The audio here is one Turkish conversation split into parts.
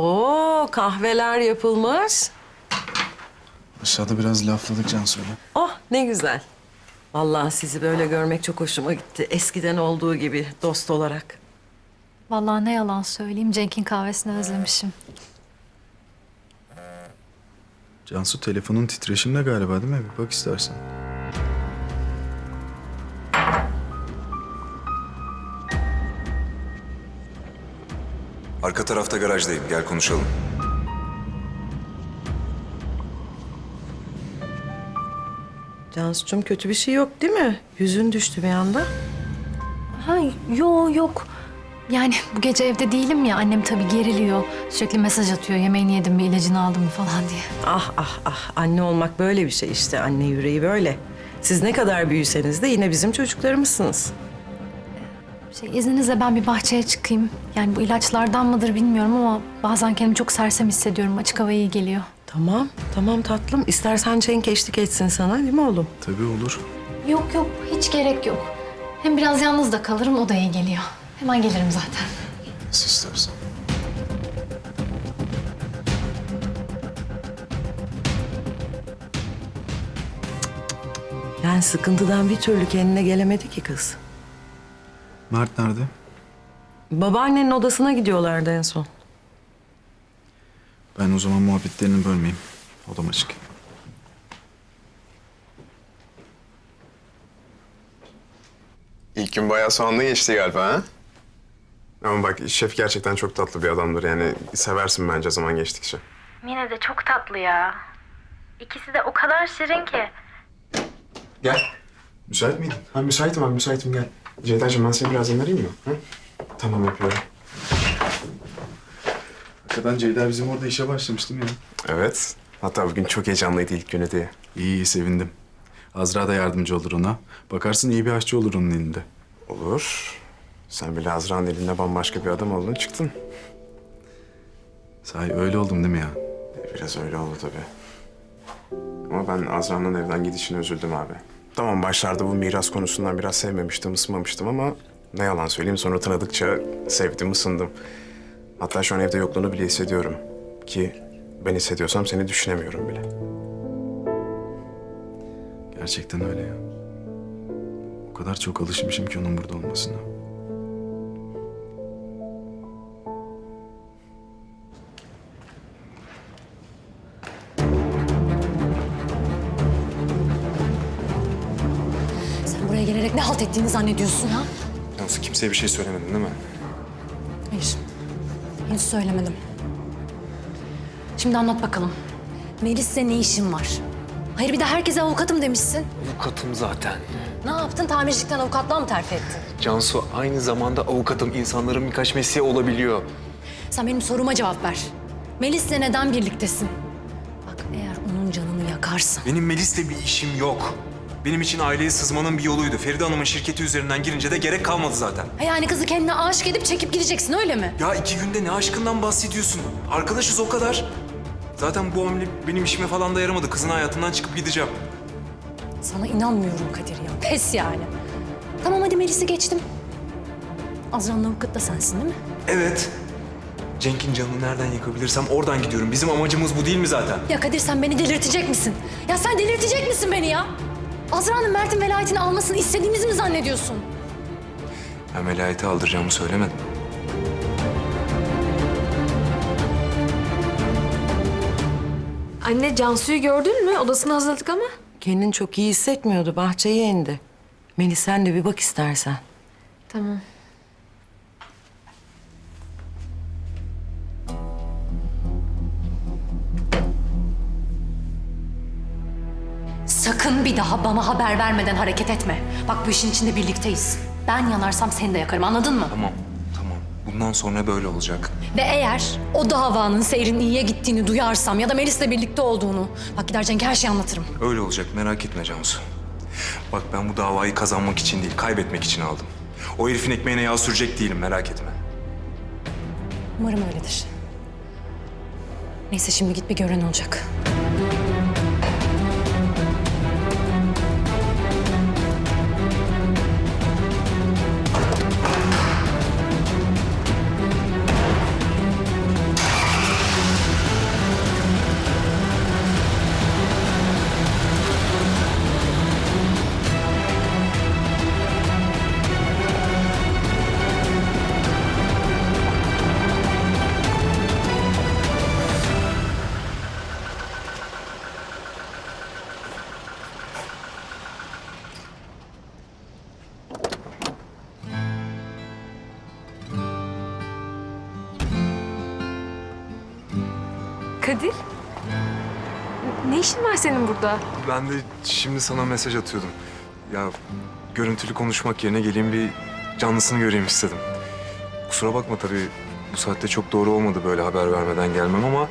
Oo kahveler yapılmış. Aşağıda biraz lafladık Cansu'yla. Oh ne güzel. Vallahi sizi böyle görmek çok hoşuma gitti. Eskiden olduğu gibi dost olarak. Vallahi ne yalan söyleyeyim Cenk'in kahvesini özlemişim. Cansu telefonun titreşimde galiba değil mi? Bir bak istersen. Arka tarafta garajdayım. Gel konuşalım. Cansu'cum kötü bir şey yok değil mi? Yüzün düştü bir anda. Ha yo yok. Yani bu gece evde değilim ya annem tabii geriliyor. Sürekli mesaj atıyor yemeğini yedim mi ilacını aldın mı falan diye. Ah ah ah anne olmak böyle bir şey işte. Anne yüreği böyle. Siz ne kadar büyüseniz de yine bizim çocuklarımızsınız. Şey izninizle ben bir bahçeye çıkayım. Yani bu ilaçlardan mıdır bilmiyorum ama bazen kendimi çok sersem hissediyorum. Açık hava iyi geliyor. Tamam, tamam tatlım. İstersen Cenk eşlik etsin sana değil mi oğlum? Tabii olur. Yok yok hiç gerek yok. Hem biraz yalnız da kalırım o da iyi geliyor. Hemen gelirim zaten. Nasıl istersen. Yani sıkıntıdan bir türlü kendine gelemedi ki kız. Mert nerede? Babaannenin odasına gidiyorlardı en son. Ben o zaman muhabbetlerini bölmeyeyim. Odama çıkayım. İlk gün bayağı soğanlı geçti galiba ha? Ama bak şef gerçekten çok tatlı bir adamdır yani seversin bence zaman geçtikçe. Mine de çok tatlı ya. İkisi de o kadar şirin ki. Gel. Müsait miydin? Ha müsaitim abi müsaitim gel. Ceyda'cığım ben seni birazdan arayayım mı? Hı? Tamam yapıyorum. Hakikaten Ceyda bizim orada işe başlamış değil mi ya? Evet. Hatta bugün çok heyecanlıydı ilk günü diye. İyi iyi sevindim. Azra da yardımcı olur ona. Bakarsın iyi bir aşçı olur onun elinde. Olur. Sen bile Azra'nın elinde bambaşka bir adam oldun çıktın. Sahi öyle oldum değil mi ya? Biraz öyle oldu tabii. Ama ben Azra'nın evden gidişine üzüldüm abi. Tamam başlarda bu miras konusundan biraz sevmemiştim, ısınmamıştım ama ne yalan söyleyeyim sonra tanıdıkça sevdim, ısındım. Hatta şu an evde yokluğunu bile hissediyorum. Ki ben hissediyorsam seni düşünemiyorum bile. Gerçekten öyle ya. O kadar çok alışmışım ki onun burada olmasına. Buraya gelerek ne halt ettiğini zannediyorsun ha? Nasıl kimseye bir şey söylemedin değil mi? Hayır. Henüz söylemedim. Şimdi anlat bakalım. Melis'le ne işin var? Hayır bir de herkese avukatım demişsin. Avukatım zaten. Ne yaptın? Tamircilikten avukatlığa mı terfi ettin? Cansu aynı zamanda avukatım. İnsanların birkaç mesleği olabiliyor. Sen benim soruma cevap ver. Melis'le neden birliktesin? Bak eğer onun canını yakarsan... Benim Melis'le bir işim yok. Benim için aileye sızmanın bir yoluydu. Feride Hanım'ın şirketi üzerinden girince de gerek kalmadı zaten. Ha yani kızı kendine aşık edip çekip gideceksin öyle mi? Ya iki günde ne aşkından bahsediyorsun? Arkadaşız o kadar. Zaten bu hamle benim işime falan da yaramadı. Kızın hayatından çıkıp gideceğim. Sana inanmıyorum Kadir ya. Pes yani. Tamam hadi Melis'i geçtim. Azra'nın avukatı da sensin değil mi? Evet. Cenk'in canını nereden yakabilirsem oradan gidiyorum. Bizim amacımız bu değil mi zaten? Ya Kadir sen beni delirtecek misin? Ya sen delirtecek misin beni ya? Azra'nın Mert'in velayetini almasını istediğimizi mi zannediyorsun? Ben velayeti aldıracağımı söylemedim. Anne Cansu'yu gördün mü? Odasını hazırladık ama. Kendini çok iyi hissetmiyordu. Bahçeye indi. Melis sen de bir bak istersen. Tamam. Sakın bir daha bana haber vermeden hareket etme. Bak bu işin içinde birlikteyiz. Ben yanarsam seni de yakarım anladın mı? Tamam, tamam. Bundan sonra böyle olacak. Ve eğer o davanın seyrin iyiye gittiğini duyarsam ya da Melis'le birlikte olduğunu... Bak gider Cenk her şeyi anlatırım. Öyle olacak merak etme Cansu. Bak ben bu davayı kazanmak için değil, kaybetmek için aldım. O herifin ekmeğine yağ sürecek değilim merak etme. Umarım öyledir. Neyse şimdi git bir gören olacak. Kadir. Ne işin var senin burada? Ben de şimdi sana mesaj atıyordum. Ya görüntülü konuşmak yerine geleyim bir canlısını göreyim istedim. Kusura bakma tabii bu saatte çok doğru olmadı böyle haber vermeden gelmem ama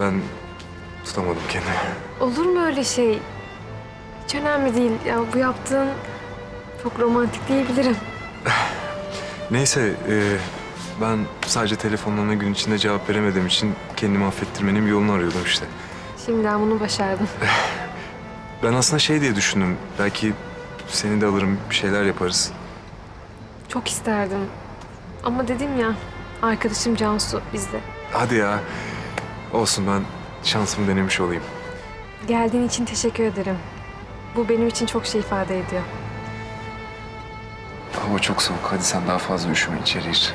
ben tutamadım kendimi. Olur mu öyle şey? Hiç önemli değil. Ya bu yaptığın çok romantik diyebilirim. Neyse e, ben sadece telefonlarına gün içinde cevap veremediğim için kendimi affettirmenin bir yolunu arıyordum işte. Şimdiden bunu başardın. Ben aslında şey diye düşündüm. Belki seni de alırım bir şeyler yaparız. Çok isterdim. Ama dedim ya, arkadaşım Cansu bizde. Hadi ya. Olsun ben şansımı denemiş olayım. Geldiğin için teşekkür ederim. Bu benim için çok şey ifade ediyor. Hava çok soğuk. Hadi sen daha fazla üşüme içeri gir.